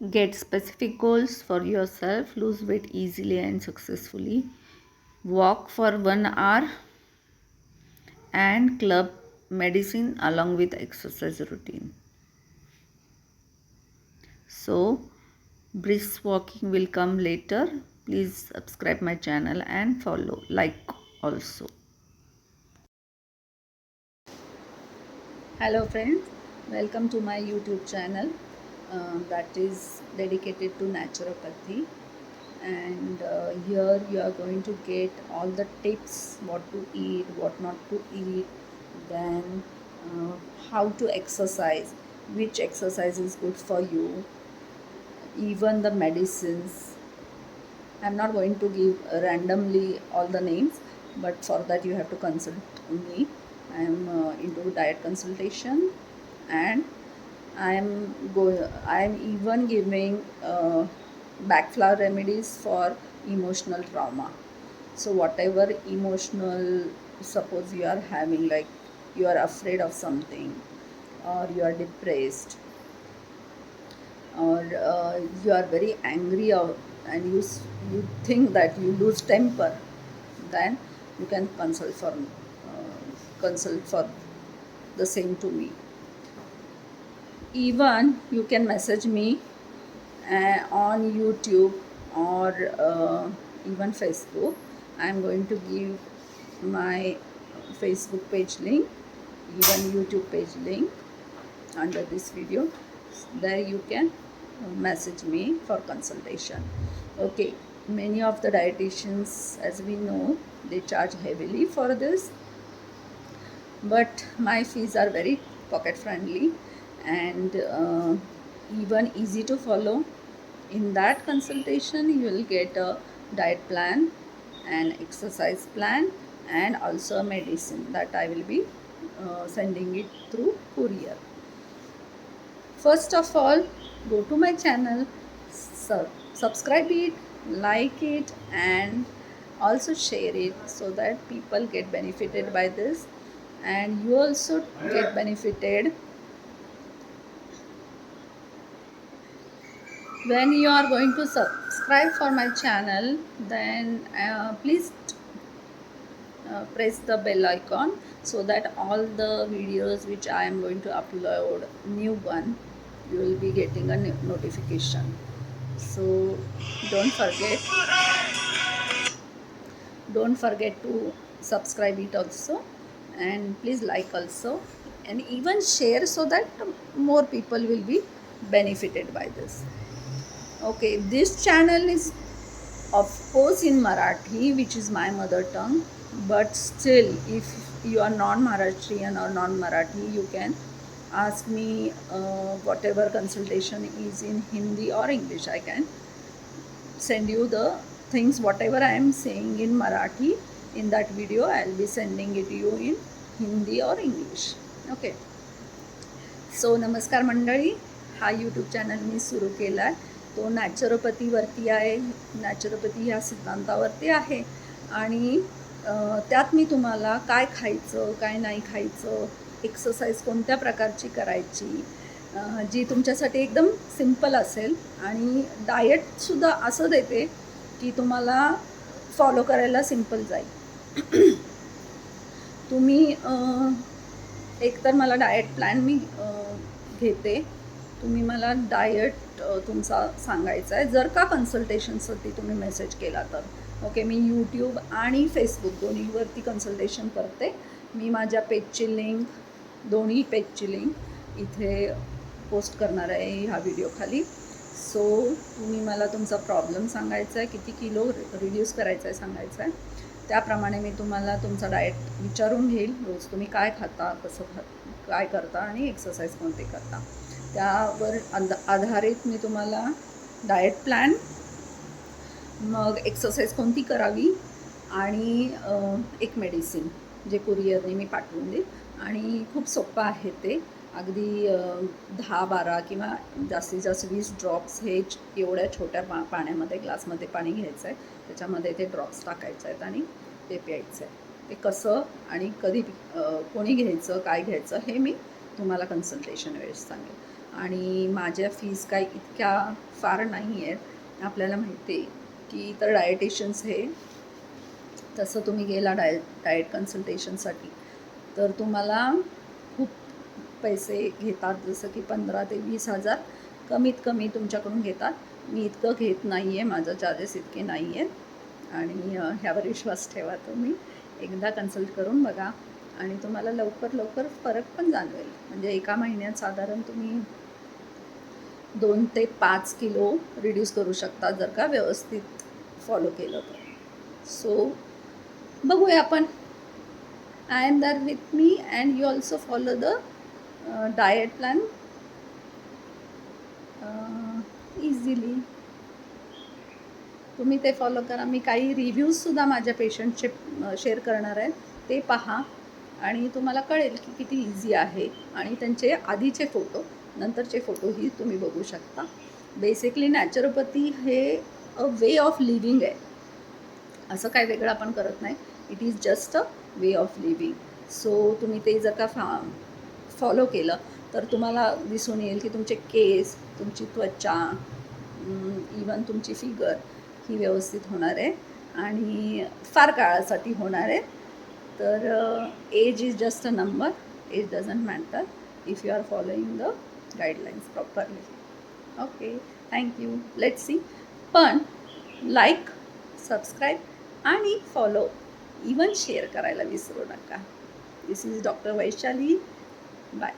Get specific goals for yourself. Lose weight easily and successfully. Walk for one hour and club medicine along with exercise routine. So, brisk walking will come later. Please subscribe my channel and follow, like also. Hello friends, welcome to my YouTube channel uh, that is dedicated to naturopathy and uh, here you are going to get all the tips what to eat, what not to eat, then uh, how to exercise, which exercise is good for you, even the medicines. I'm not going to give randomly all the names, but for that you have to consult me. I am uh, into diet consultation and I am go. I am even giving uh, backflower remedies for emotional trauma. So whatever emotional, suppose you are having like you are afraid of something, or you are depressed, or uh, you are very angry or, and you you think that you lose temper, then you can consult for uh, consult for the same to me. Even you can message me uh, on YouTube or uh, even Facebook. I'm going to give my Facebook page link, even YouTube page link under this video. There you can message me for consultation. Okay, many of the dietitians, as we know, they charge heavily for this but my fees are very pocket friendly and uh, even easy to follow. In that consultation you will get a diet plan an exercise plan and also a medicine that i will be uh, sending it through courier. First of all go to my channel sub- subscribe it like it and also share it so that people get benefited by this. And you also get benefited when you are going to subscribe for my channel then uh, please uh, press the bell icon so that all the videos which i am going to upload new one you will be getting a notification. So don't forget don't forget to subscribe it also and please like also and even share so that more people will be benefited by this okay this channel is of course in marathi which is my mother tongue but still if you are non maharashtrian or non marathi you can ask me uh, whatever consultation is in hindi or english i can send you the things whatever I am saying in Marathi in that video I'll be sending it to you in Hindi or English okay so नमस्कार मंडळी हा YouTube channel मी सुरू केला आहे तो नॅचरोपॅथीवरती आहे naturopathy ह्या सिद्धांतावरती आहे. आणि त्यात मी तुम्हाला काय खायचं काय नाही खायचं एक्सरसाइज कोणत्या प्रकारची करायची जी तुमच्यासाठी एकदम सिंपल असेल. आणि डाएटसुद्धा असं देते की तुम्हाला फॉलो करायला सिंपल जाईल. तुम्ही एकतर मला डाएट प्लॅन मी घेते. तुम्ही मला डाएट तुमचा सांगायचा आहे. जर का कन्सल्टेशनसाठी तुम्ही मेसेज केला तर. ओके मी यूट्यूब आणि फेसबुक दोन्हीवरती कन्सल्टेशन करते. मी माझ्या पेजची लिंक दोन्ही पेजची लिंक इथे पोस्ट करणार आहे ह्या व्हिडिओखाली सो तुम्ही मला तुमचा प्रॉब्लेम सांगायचा आहे किती किलो रिड्यूस करायचा आहे सांगायचा आहे. त्याप्रमाणे मी तुम्हाला तुमचा डाएट विचारून घेईल. रोज तुम्ही काय खाता कसं खा काय करता आणि एक्सरसाइज कोणते करता. त्यावर अंद आधारित मी तुम्हाला डाएट प्लॅन मग एक्सरसाइज कोणती करावी आणि एक मेडिसिन जे कुरिअरने मी पाठवून देईल. आणि खूप सोपं आहे ते. अगदी दहा बारा किंवा जास्तीत जास्त वीस ड्रॉप्स हे एवढ्या छोट्या पा पाण्यामध्ये ग्लासमध्ये पाणी घ्यायचं आहे त्याच्यामध्ये ते ड्रॉप्स टाकायचे आहेत आणि ते प्यायचं आहे ते कसं आणि कधी कोणी घ्यायचं काय घ्यायचं हे मी तुम्हाला कन्सल्टेशन वेळेस सांगेल. आणि माझ्या फीज काही इतक्या फार नाही आहेत आपल्याला माहिती आहे की तर डायटिशियन्स हे तसं तुम्ही गेला डाय डाएट कन्सल्टेशनसाठी तर तुम्हाला खूप पैसे घेतात जसं की पंधरा ते वीस हजार कमीत कमी तुमच्याकडून घेतात. मी इतकं घेत नाही आहे माझं चार्जेस इतके नाही आहेत आणि ह्यावर विश्वास ठेवा तुम्ही. एकदा कन्सल्ट करून बघा. आणि तुम्हाला लवकर लवकर फरक पण जाणवेल. म्हणजे एका महिन्यात साधारण तुम्ही दोन ते पाच किलो रिड्यूस करू शकता जर का व्यवस्थित फॉलो केलं तर. सो बघूया आपण. I am there with me and you also follow the diet plan easily तुम्ही ते फॉलो करा. मी काही रिव्ह्यूजसुद्धा माझ्या पेशंटचे शेअर करणार आहे. ते पहा. आणि तुम्हाला कळेल की किती इझी आहे. आणि त्यांचे आधीचे फोटो नंतरचे फोटोही तुम्ही बघू शकता. बेसिकली नॅचरोपॅथी हे अ वे ऑफ लिव्हिंग आहे. असं काय वेगळं आपण करत नाही. It is just a way of living so तुम्ही ते जर का फा फॉलो केलं तर तुम्हाला दिसून येईल की तुमचे केस तुमची त्वचा इवन तुमची फिगर ही व्यवस्थित होणार आहे आणि फार काळासाठी होणार आहे. तर age is just a number age doesn't matter if you are following the guidelines properly okay thank you let see पण लाईक सबस्क्राईब आणि फॉलो इवन शेअर करायला विसरू नका. This is doctor Vaishali bye